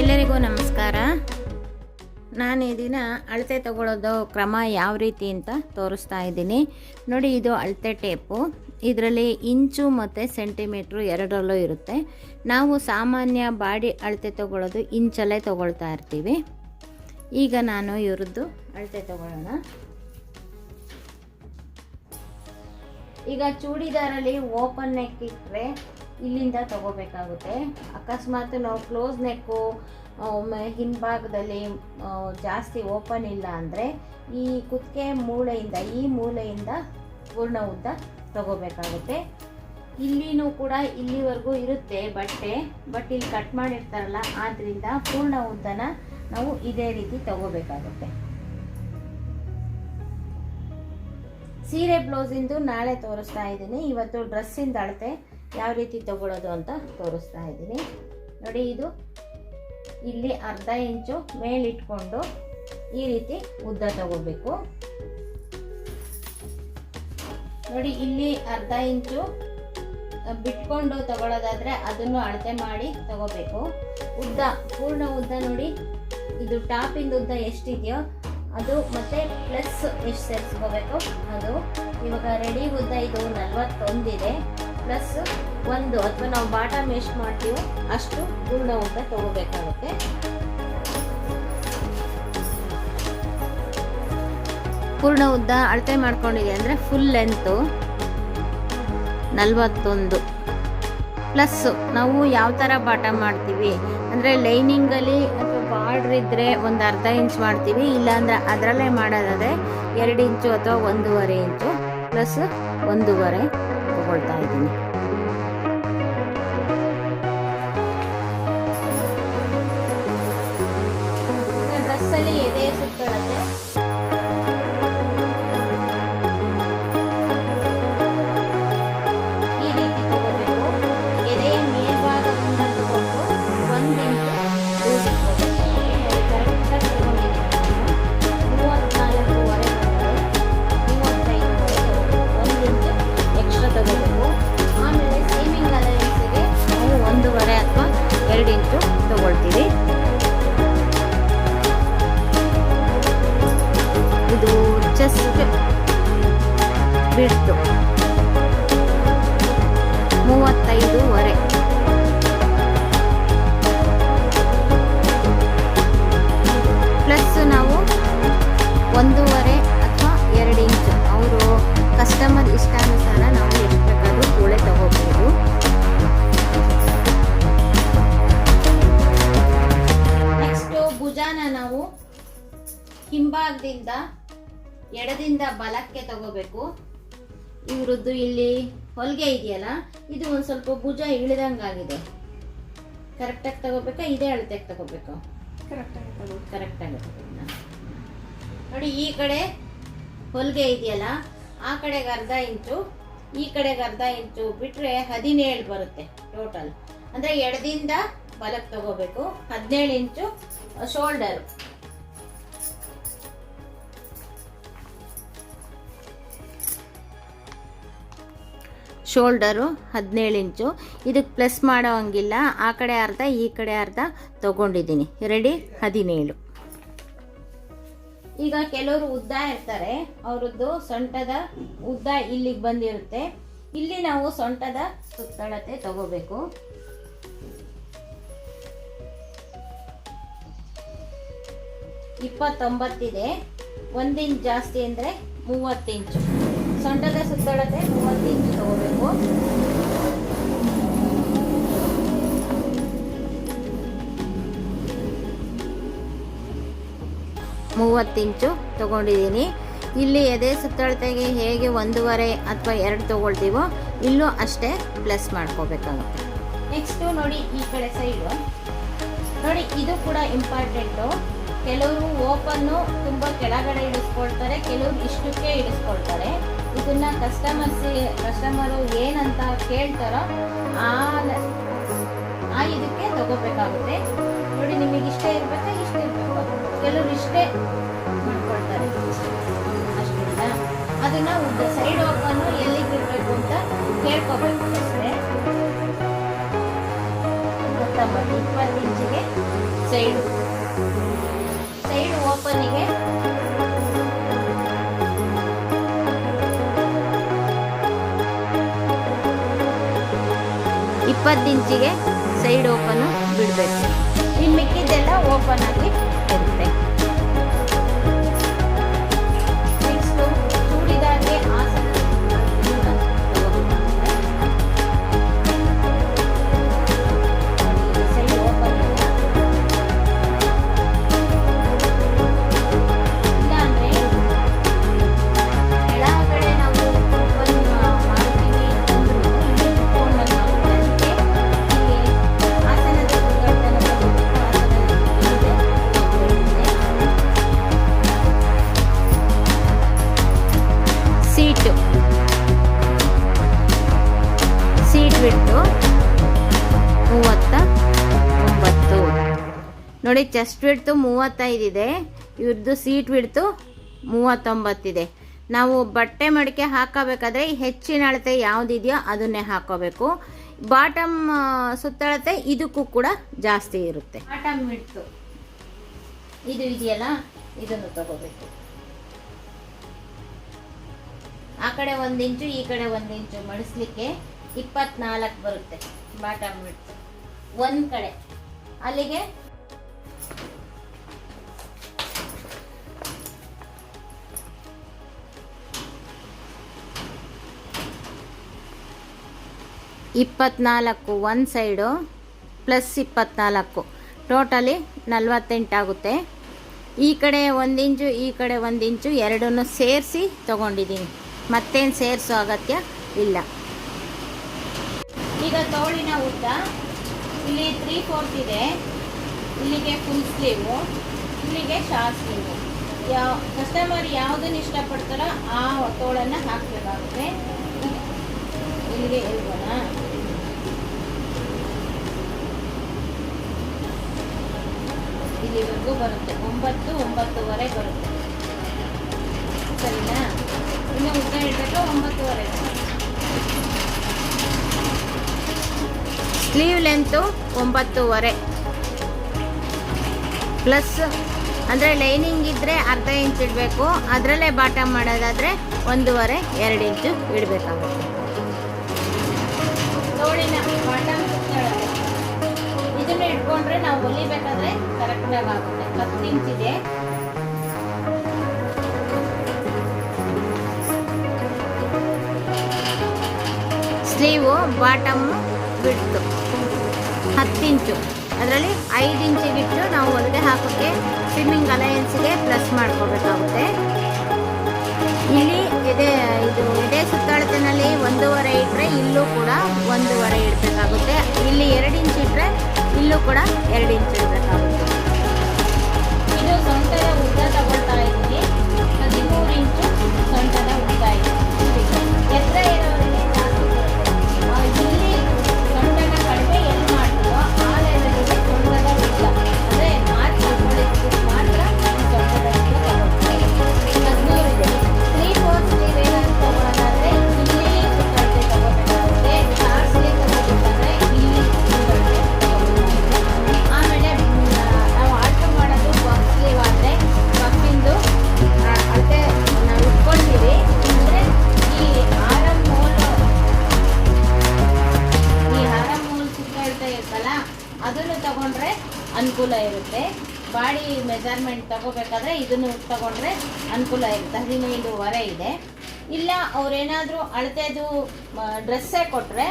ಎಲ್ಲರಿಗೂ ನಮಸ್ಕಾರ. ನಾನು ಈ ದಿನ ಅಳತೆ ತಗೊಳ್ಳೋದು ಕ್ರಮ ಯಾವ ರೀತಿ ಅಂತ ತೋರಿಸ್ತಾ ಇದ್ದೀನಿ. ನೋಡಿ, ಇದು ಅಳತೆ ಟೇಪು. ಇದರಲ್ಲಿ ಇಂಚು ಮತ್ತು ಸೆಂಟಿಮೀಟ್ರು ಎರಡರಲ್ಲೂ ಇರುತ್ತೆ. ನಾವು ಸಾಮಾನ್ಯ ಬಾಡಿ ಅಳತೆ ತಗೊಳ್ಳೋದು ಇಂಚಲ್ಲೇ ತಗೊಳ್ತಾ ಇರ್ತೀವಿ. ಈಗ ನಾನು ಇವ್ರದ್ದು ಅಳತೆ ತಗೊಳ್ಳೋಣ. ಈಗ ಚೂಡಿದಾರಲ್ಲಿ ಓಪನ್ ನೆಕ್ ಇಟ್ಟರೆ ಇಲ್ಲಿಂದ ತಗೋಬೇಕಾಗುತ್ತೆ. ಅಕಸ್ಮಾತ್ ನಾವು ಕ್ಲೋಸ್ ನೆಕ್ಕು ಒಮ್ಮೆ ಹಿಂಭಾಗದಲ್ಲಿ ಜಾಸ್ತಿ ಓಪನ್ ಇಲ್ಲ ಅಂದರೆ ಈ ಕುತ್ತಿಗೆ ಮೂಳೆಯಿಂದ, ಈ ಮೂಳೆಯಿಂದ ಪೂರ್ಣ ಉದ್ದ ತಗೋಬೇಕಾಗುತ್ತೆ. ಇಲ್ಲಿನೂ ಕೂಡ ಇಲ್ಲಿವರೆಗೂ ಇರುತ್ತೆ ಬಟ್ಟೆ, ಬಟ್ ಇಲ್ಲಿ ಕಟ್ ಮಾಡಿರ್ತಾರಲ್ಲ ಆದ್ದರಿಂದ ಪೂರ್ಣ ಉದ್ದನ ನಾವು ಇದೇ ರೀತಿ ತಗೋಬೇಕಾಗುತ್ತೆ. ಸೀರೆ ಬ್ಲೌಸಿಂದು ನಾಳೆ ತೋರಿಸ್ತಾ ಇದ್ದೀನಿ. ಇವತ್ತು ಡ್ರೆಸ್ಸಿಂದ ಅಳತೆ. ಯಾವ ರೀತಿ ತಗೊಳ್ಳೋದು ಅಂತ ತೋರಿಸ್ತಾ ಇದ್ದೀನಿ. ನೋಡಿ, ಇದು ಇಲ್ಲಿ ಅರ್ಧ ಇಂಚು ಮೇಲಿಟ್ಕೊಂಡು ಈ ರೀತಿ ಉದ್ದ ತಗೋಬೇಕು. ನೋಡಿ, ಇಲ್ಲಿ ಅರ್ಧ ಇಂಚು ಬಿಟ್ಕೊಂಡು ತಗೊಳ್ಳೋದಾದ್ರೆ ಅದನ್ನು ಅಳತೆ ಮಾಡಿ ತಗೋಬೇಕು. ಉದ್ದ, ಪೂರ್ಣ ಉದ್ದ ನೋಡಿ, ಇದು ಟಾಪಿಂದ ಉದ್ದ ಎಷ್ಟಿದೆಯೋ ಅದು ಮತ್ತೆ ಪ್ಲಸ್ ಎಷ್ಟು ಸೇರಿಸ್ಕೋಬೇಕು ಅದು. ಇವಾಗ ರೆಡಿ ಉದ್ದ ಇದು ನಲ್ವತ್ತೊಂದಿದೆ. ಪ್ಲಸ್ ಒಂದು ಅಥವಾ ನಾವು ಬಾಟಮ್ ಎಷ್ಟು ಮಾಡ್ತೀವೋ ಅಷ್ಟು ಪೂರ್ಣ ಉದ್ದ ತಗೋಬೇಕಾಗುತ್ತೆ. ಪೂರ್ಣ ಉದ್ದ ಅಳತೆ ಮಾಡ್ಕೊಂಡಿದೆ ಅಂದರೆ ಫುಲ್ ಲೆಂತು ನಲ್ವತ್ತೊಂದು. ಪ್ಲಸ್ ನಾವು ಯಾವ ಥರ ಬಾಟ ಮಾಡ್ತೀವಿ? ಅಂದರೆ ಲೈನಿಂಗಲ್ಲಿ ಅಥವಾ ಬಾರ್ಡ್ರ್ ಇದ್ದರೆ ಒಂದು ಅರ್ಧ ಇಂಚ್ ಮಾಡ್ತೀವಿ, ಇಲ್ಲಾಂದರೆ ಅದರಲ್ಲೇ ಮಾಡೋದಾದರೆ ಎರಡು ಇಂಚು ಅಥವಾ ಒಂದೂವರೆ ಇಂಚು ಪ್ಲಸ್ ಒಂದೂವರೆ. ತಗೊಳ್ತಾ ಇದ್ದೀನಿ ಹಿಂಭಾಗದಿಂದ ಎಡದಿಂದ ಬಲಕ್ಕೆ ತಗೋಬೇಕು. ಇವರದ್ದು ಇಲ್ಲಿ ಹೊಲಿಗೆ ಇದೆಯಲ್ಲ ಇದು ಒಂದು ಸ್ವಲ್ಪ ಭುಜ ಇಳಿದಂಗಾಗಿದೆ. ಕರೆಕ್ಟಾಗಿ ತಗೋಬೇಕಾ ಇದೇ ಅಳತೆಗೆ ತಗೋಬೇಕು? ಕರೆಕ್ಟಾಗಿ ನೋಡಿ ಈ ಕಡೆ ಹೊಲಿಗೆ ಇದೆಯಲ್ಲ ಆ ಕಡೆಗೆ ಅರ್ಧ ಇಂಚು ಈ ಕಡೆಗೆ ಅರ್ಧ ಇಂಚು ಬಿಟ್ಟರೆ ಹದಿನೇಳು ಬರುತ್ತೆ ಟೋಟಲ್ ಅಂದ್ರೆ ಎಡದಿಂದ ಬಲಕ್ಕೆ ತಗೋಬೇಕು ಹದಿನೇಳು ಇಂಚು ಶೋಲ್ಡರ್ ಶೋಲ್ಡರು ಹದಿನೇಳು ಇಂಚು. ಇದಕ್ಕೆ ಪ್ಲಸ್ ಮಾಡೋ ಹಂಗಿಲ್ಲ ಆ ಕಡೆ ಅರ್ಧ, ಈ ಕಡೆ ಅರ್ಧ ತಗೊಂಡಿದ್ದೀನಿ. ರೆಡಿ ಹದಿನೇಳು. ಈಗ ಕೆಲವರು ಉದ್ದ ಇರ್ತಾರೆ. ಅವರದ್ದು ಸೊಂಟದ ಉದ್ದ ಇಲ್ಲಿಗೆ ಬಂದಿರುತ್ತೆ. ಇಲ್ಲಿ ನಾವು ಸೊಂಟದ ಸುತ್ತಳತೆ ತಗೋಬೇಕು. ಇಪ್ಪತ್ತೊಂಬತ್ತಿದೆ. ಒಂದಿಂಚ್ ಜಾಸ್ತಿ ಅಂದರೆ ಮೂವತ್ತು ಇಂಚು. ಸೊಂಟದ ಸುತ್ತಳತೆ ಮೂವತ್ತು ಇಂಚು ತಗೋಬೇಕು. ಮೂವತ್ತು ಇಂಚು ತಗೊಂಡಿದ್ದೀನಿ. ಇಲ್ಲಿ ಎದೆ ಸುತ್ತಳತೆಗೆ ಹೇಗೆ ಒಂದೂವರೆ ಅಥವಾ ಎರಡು ತಗೊಳ್ತೀವೋ ಇಲ್ಲೂ ಅಷ್ಟೇ ಪ್ಲಸ್ ಮಾಡ್ಕೋಬೇಕಾಗುತ್ತೆ. ನೆಕ್ಸ್ಟು ನೋಡಿ ಈ ಕಡೆ ಸೈಡು. ನೋಡಿ, ಇದು ಕೂಡ ಇಂಪಾರ್ಟೆಂಟು. ಕೆಲವರು ಓಪನ್ನು ತುಂಬ ಕೆಳಗಡೆ ಇಳಿಸ್ಕೊಳ್ತಾರೆ, ಕೆಲವರು ಇಷ್ಟಕ್ಕೆ ಇಳಿಸ್ಕೊಳ್ತಾರೆ. ಇದನ್ನ ಕಸ್ಟಮರ್ಸ್ ಕಸ್ಟಮರು ಏನಂತ ಕೇಳ್ತಾರೋ ಆ ಆ ಇದಕ್ಕೆ ತಗೋಬೇಕಾಗುತ್ತೆ. ನೋಡಿ, ನಿಮಗೆ ಇಷ್ಟ ಇರ್ಬೇಕಾ, ಇಷ್ಟ ಇರಬೇಕು. ಕೆಲವರು ಇಷ್ಟೇ ಮಾಡ್ಕೊಳ್ತಾರೆ. ಅಷ್ಟಿಲ್ಲ ಅದನ್ನ ಉದ್ದ ಸೈಡ್ ಓಪನ್ನು ಎಲ್ಲಿಗೆ ಇರಬೇಕು ಅಂತ ಕೇಳ್ಕೋಬೇಕು ಅಷ್ಟೇ. ಇಪ್ಪತ್ತು ಇಂಚಿಗೆ ಸೈಡ್ ಸೈಡ್ ಓಪನಿಗೆ ಇಪ್ಪತ್ತು ಇಂಚಿಗೆ ಸೈಡ್ ಓಪನು ಬಿಡಬೇಕು. ಇನ್ನು ಮಿಕ್ಕಿದ್ದೆಲ್ಲ ಓಪನ್ ಆಗಿ ನೋಡಿ ಚೆಸ್ಟ್ ಬಿಡ್ತು ಮೂವತ್ತೈದಿದೆ ಇವ್ರದ್ದು ಸೀಟ್ ಬಿಡ್ತು ಮೂವತ್ತೊಂಬತ್ತಿದೆ ನಾವು ಬಟ್ಟೆ ಮಡಿಕೆ ಹಾಕೋಬೇಕಾದ್ರೆ ಹೆಚ್ಚಿನ ಅಳತೆ ಯಾವುದಿದೆಯೋ ಅದನ್ನೇ ಹಾಕೋಬೇಕು. ಬಾಟಮ್ ಸುತ್ತಳತೆ ಇದಕ್ಕೂ ಕೂಡ ಜಾಸ್ತಿ ಇರುತ್ತೆ. ಬಾಟಮ್ ಬಿಡ್ತು ಇದು ಇದೆಯಲ್ಲ, ಇದನ್ನು ತಗೋಬೇಕು. ಆ ಕಡೆ ಒಂದಿಂಚು ಈ ಕಡೆ ಒಂದಿಂಚು ಮಡಿಸ್ಲಿಕ್ಕೆ ಇಪ್ಪತ್ನಾಲ್ಕು ಬರುತ್ತೆ ಬಾಟಮ್ ಬಿಡ್ತು ಒಂದು ಕಡೆ. ಅಲ್ಲಿಗೆ ಇಪ್ಪತ್ನಾಲ್ಕು, ಒಂದು ಸೈಡು, ಪ್ಲಸ್ ಇಪ್ಪತ್ನಾಲ್ಕು. ಟೋಟಲಿ ನಲ್ವತ್ತೆಂಟಾಗುತ್ತೆ ಈ ಕಡೆ ಒಂದು ಇಂಚು, ಈ ಕಡೆ ಒಂದು ಇಂಚು, ಎರಡನ್ನೂ ಸೇರಿಸಿ ತೊಗೊಂಡಿದ್ದೀನಿ. ಮತ್ತೇನು ಸೇರಿಸೋ ಅಗತ್ಯ ಇಲ್ಲ. ಈಗ ತೋಳಿನ ಉದ್ದ, ಇಲ್ಲಿ ತ್ರೀ ಫೋರ್ತ್ ಇದೆ. ಇಲ್ಲಿಗೆ ಫುಲ್ ಸ್ಲೀವು ಇಲ್ಲಿಗೆ ಶಾರ್ಟ್ ಸ್ಲೀವು ಯಾವ ಕಸ್ಟಮರ್ ಯಾವುದನ್ನು ಇಷ್ಟಪಡ್ತಾರೋ ಆ ತೋಳನ್ನು ಹಾಕಬೇಕಾಗುತ್ತೆ. ಇಲ್ಲಿಗೆ ಎಲ್ಬೋಣ ಇಲ್ಲಿವರೆಗೂ ಬರುತ್ತೆ. ಒಂಬತ್ತು, ಒಂಬತ್ತುವರೆ ಬರುತ್ತೆ. ಸರಿನಾ? ಇನ್ನು ಉದ್ದ ಇಡಬೇಕು ಒಂಬತ್ತುವರೆ. ಸ್ಲೀವ್ ಲೆಂತು ಒಂಬತ್ತುವರೆ. ಪ್ಲಸ್ ಅಂದರೆ ಲೈನಿಂಗ್ ಇದ್ದರೆ ಅರ್ಧ ಇಂಚ್ ಇಡಬೇಕು. ಅದರಲ್ಲೇ ಬಾಟಮ್ ಮಾಡೋದಾದರೆ ಒಂದೂವರೆ, ಎರಡು ಇಂಚು ಇಡಬೇಕಾಗುತ್ತೆ. ಸುತ್ತಳತೆ ಇದನ್ನು ಇಟ್ಕೊಂಡ್ರೆ ನಾವು ಹೊಲಿಬೇಕಾದ್ರೆ ಕರೆಕ್ಟಾಗಿ ಆಗುತ್ತೆ ಹತ್ತು ಇದೆ ಸ್ಲೀವು ಬಾಟಮ್ ಬಿಟ್ಟು ಹತ್ತು ಇಂಚು. ಅದರಲ್ಲಿ ಐದು ಇಂಚಿಗಿಟ್ಟು ನಾವು ಹೊಲಿಗೆ ಹಾಕೋಕ್ಕೆ ಸ್ವಿಮ್ಮಿಂಗ್ ಅಲಯನ್ಸ್ಗೆ ಪ್ಲಸ್ ಮಾಡ್ಕೋಬೇಕಾಗುತ್ತೆ. ಇಲ್ಲಿ ಎದೆ, ಇದು ಎದೆ ಸುತ್ತಳತೆನಲ್ಲಿ ಒಂದೂವರೆ ಇಟ್ಟರೆ ಇಲ್ಲೂ ಕೂಡ ಒಂದೂವರೆ ಇಡಬೇಕಾಗುತ್ತೆ. ಇಲ್ಲಿ ಎರಡು ಇಂಚ್ ಇಟ್ಟರೆ ಇಲ್ಲೂ ಕೂಡ ಎರಡು ಇಂಚ್ ಇಡಬೇಕಾಗುತ್ತೆ. ಬಾಡಿ ಮೆಜರ್ಮೆಂಟ್ ತಗೋಬೇಕಾದ್ರೆ ಇದನ್ನು ತಗೊಂಡ್ರೆ ಅನುಕೂಲ ಇರುತ್ತೆ. ಹದಿನೈದುವರೆ ಇದೆ. ಇಲ್ಲ, ಅವ್ರೇನಾದರೂ ಅಳತೆದು ಡ್ರೆಸ್ಸೇ ಕೊಟ್ಟರೆ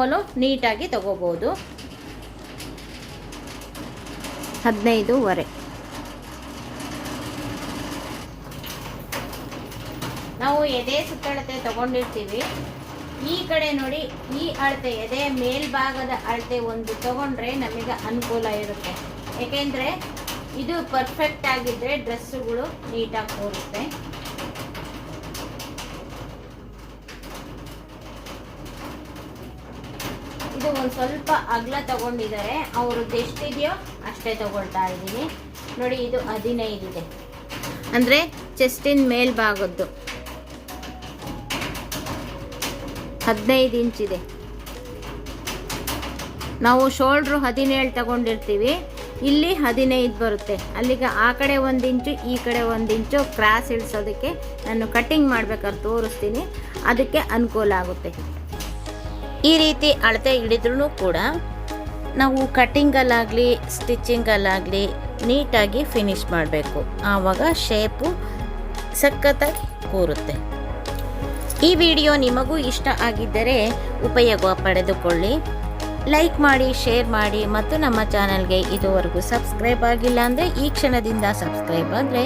ಓಲು ನೀಟಾಗಿ ತಗೋಬೋದು. ಹದಿನೈದುವರೆ. ನಾವು ಎದೆ ಸುತ್ತಳತೆ ತಗೊಂಡಿರ್ತೀವಿ. ಈ ಕಡೆ ನೋಡಿ, ಈ ಅಳತೆ, ಎದೆ ಮೇಲ್ಭಾಗದ ಅಳತೆ ಒಂದು ತಗೊಂಡ್ರೆ ನಮಗೆ ಅನುಕೂಲ ಇರುತ್ತೆ. ಏಕೆಂದರೆ ಇದು ಪರ್ಫೆಕ್ಟ್ ಆಗಿದ್ರೆ ಡ್ರೆಸ್ಸುಗಳು ನೀಟಾಗಿ ಹೋಗುತ್ತೆ. ಇದು ಒಂದು ಸ್ವಲ್ಪ ಅಗಲ ತಗೊಂಡಿದ್ದಾರೆ. ಅವ್ರದ್ದು ಎಷ್ಟಿದೆಯೋ ಅಷ್ಟೇ ತಗೊಳ್ತಾ ಇದ್ದೀನಿ. ನೋಡಿ, ಇದು ಹದಿನೈದಿದೆ ಅಂದರೆ ಚೆಸ್ಟಿನ ಮೇಲ್ಭಾಗದ್ದು. ಹದಿನೈದು ಇಂಚಿದೆ ನಾವು ಶೋಲ್ಡ್ರು ಹದಿನೇಳು ತಗೊಂಡಿರ್ತೀವಿ. ಇಲ್ಲಿ ಹದಿನೈದು ಬರುತ್ತೆ. ಅಲ್ಲಿಗೆ ಆ ಕಡೆ ಒಂದು ಇಂಚು, ಈ ಕಡೆ ಒಂದು ಇಂಚು ಕ್ರಾಸ್ ಇಳಿಸೋದಕ್ಕೆ ನಾನು ಕಟ್ಟಿಂಗ್ ಮಾಡ್ಬೇಕಾದ್ರೆ ತೋರಿಸ್ತೀನಿ. ಅದಕ್ಕೆ ಅನುಕೂಲ ಆಗುತ್ತೆ. ಈ ರೀತಿ ಅಳತೆ ಹಿಡಿದ್ರೂ ಕೂಡ ನಾವು ಕಟ್ಟಿಂಗಲ್ಲಾಗಲಿ ಸ್ಟಿಚ್ಚಿಂಗಲ್ಲಾಗಲಿ ನೀಟಾಗಿ ಫಿನಿಶ್ ಮಾಡಬೇಕು. ಆವಾಗ ಶೇಪು ಸಖತ್ತಾಗಿ ಕೂರುತ್ತೆ. ಈ ವಿಡಿಯೋ ನಿಮಗೂ ಇಷ್ಟ ಆಗಿದ್ದರೆ ಉಪಯೋಗ ಪಡೆದುಕೊಳ್ಳಿ. ಲೈಕ್ ಮಾಡಿ ಶೇರ್ ಮಾಡಿ ಮತ್ತು ನಮ್ಮ ಚಾನಲ್ಗೆ ಇದುವರೆಗೂ ಸಬ್ಸ್ಕ್ರೈಬ್ ಆಗಿಲ್ಲ ಅಂದರೆ ಈ ಕ್ಷಣದಿಂದ ಸಬ್ಸ್ಕ್ರೈಬ್ ಆದರೆ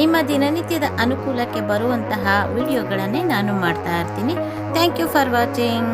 ನಿಮ್ಮ ದಿನನಿತ್ಯದ ಅನುಕೂಲಕ್ಕೆ ಬರುವಂತಹ ವಿಡಿಯೋಗಳನ್ನೇ ನಾನು ಮಾಡ್ತಾ ಇರ್ತೀನಿ. Thank you for watching